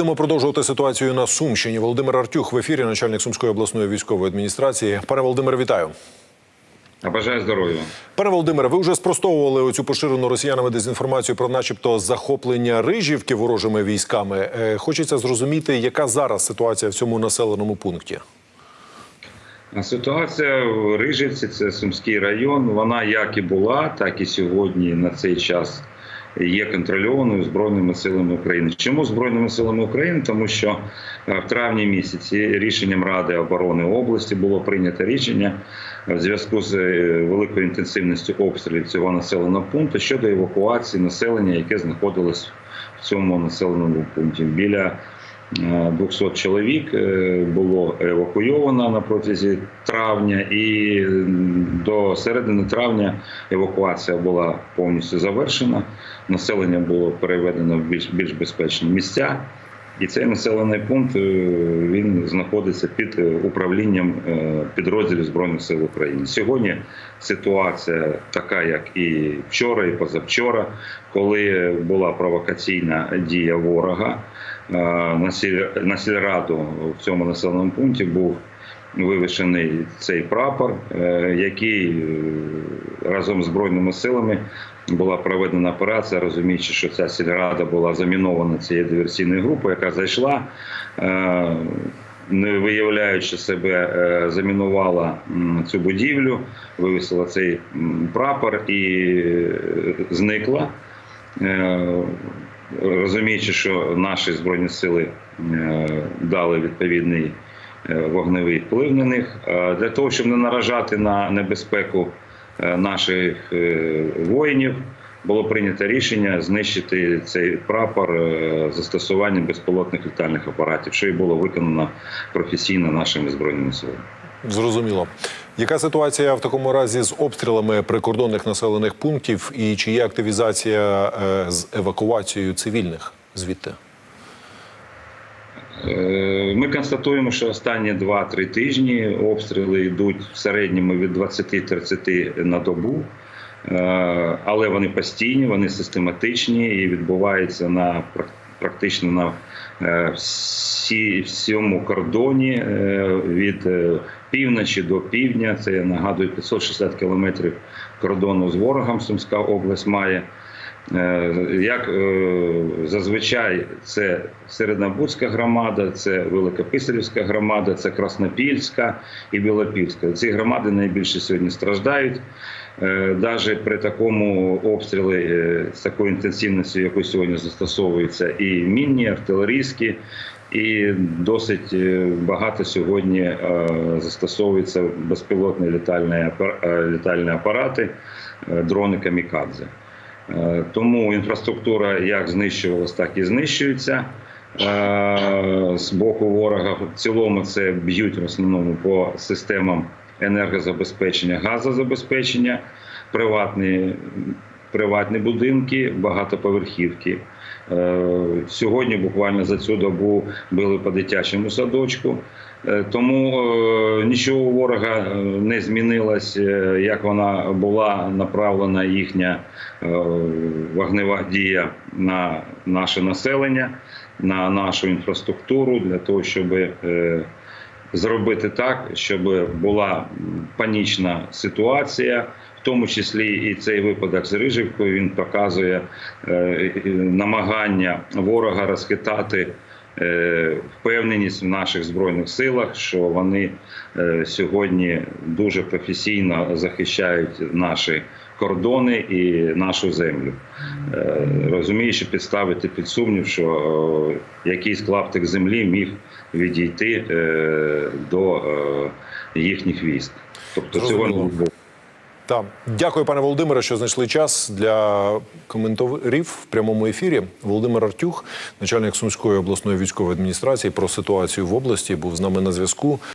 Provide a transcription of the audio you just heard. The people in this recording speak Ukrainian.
Будемо продовжувати ситуацію на Сумщині. Володимир Артюх в ефірі, начальник Сумської обласної військової адміністрації. Пане Володимире, вітаю. Бажаю здоров'я. Пане Володимире, ви вже спростовували оцю поширену росіянами дезінформацію про, начебто, захоплення Рижівки ворожими військами. Е, Хочеться зрозуміти, яка зараз ситуація в цьому населеному пункті. Ситуація в Рижівці, це Сумський район. Вона як і була, так і сьогодні на цей час є контрольованою збройними силами України. Чому збройними силами України? Тому що е, в травні місяці рішенням Ради оборони області було прийнято рішення в зв'язку з е, великою інтенсивністю обстрілів цього населеного пункту щодо евакуації населення, яке знаходилось в цьому населеному пункті. Біля е, 200 чоловік е, було евакуйовано на протязі травня, і до середини травня евакуація була повністю завершена. Населення було переведено в більш більш безпечні місця. І цей населений пункт е, він знаходиться під е, управлінням е, підрозділів збройних сил України. Сьогодні ситуація така, як і вчора, і позавчора, коли була провокаційна дія ворога е, на сіль- сільраду в цьому населеному пункті був вивішений цей прапор, е, який е, разом з збройними силами була проведена операція, розуміючи, що ця сільрада була замінована цією диверсійною групою, яка зайшла. е, Не виявляючи себе, замінувала цю будівлю, вивісила цей прапор і зникла. Розуміючи, що наші збройні сили е, дали відповідний е, вогневий вплив на них Е, для того, щоб не наражати на небезпеку наших воїнів, було прийнято рішення знищити цей прапор застосуванням безпілотних літальних апаратів, що і було виконано професійно нашими збройними силами. Зрозуміло. Яка ситуація в такому разі з обстрілами прикордонних населених пунктів і чи є активізація е, з евакуацією цивільних звідти? Е, Ми констатуємо, що останні 2-3 тижні обстріли йдуть в середньому від 20-30 на добу, Е, але вони постійні, вони систематичні і відбуваються на прак- практично на е, всі, всьому кордоні е, від е, півночі до півдня. Це я нагадую 560 кілометрів кордону з ворогом Сумська область має. Як зазвичай це Середнобудська громада, це Великописарівська громада, це Краснопільська і Білопільська. Ці громади найбільше сьогодні страждають. Навіть при такому обстрілі е, з такою інтенсивністю, яку сьогодні застосовуються, і мінні, артилерійські, і досить е, багато сьогодні е, застосовуються безпілотні літальні апар- е, літальні апарати, е, дрони камікадзе. Е, Тому інфраструктура як знищувалась, так і знищується е, з боку ворога. В цілому це б'ють в основному по системам енергозабезпечення, газозабезпечення, приватні, приватні будинки, багатоповерхівки. Е, Сьогодні буквально за цю добу били по дитячому садочку. Е, Тому е, нічого у ворога не змінилось, як вона була направлена їхня вогнева дія на наше населення, на нашу інфраструктуру для того, щоб зробити так, щоб була панічна ситуація. В тому числі і цей випадок з Рижівкою він показує е, намагання ворога розхитати е, впевненість в наших збройних силах, що вони е, сьогодні дуже професійно захищають наші кордони і нашу землю. Розуміючи, підставити під сумнів, що якийсь клаптик землі міг відійти е, до е, їхніх військ. Тобто цього не було. Так, дякую, пане Володимире, що знайшли час для коментарів в прямому ефірі. Володимир Артюх, начальник Сумської обласної військової адміністрації, про ситуацію в області, був з нами на зв'язку.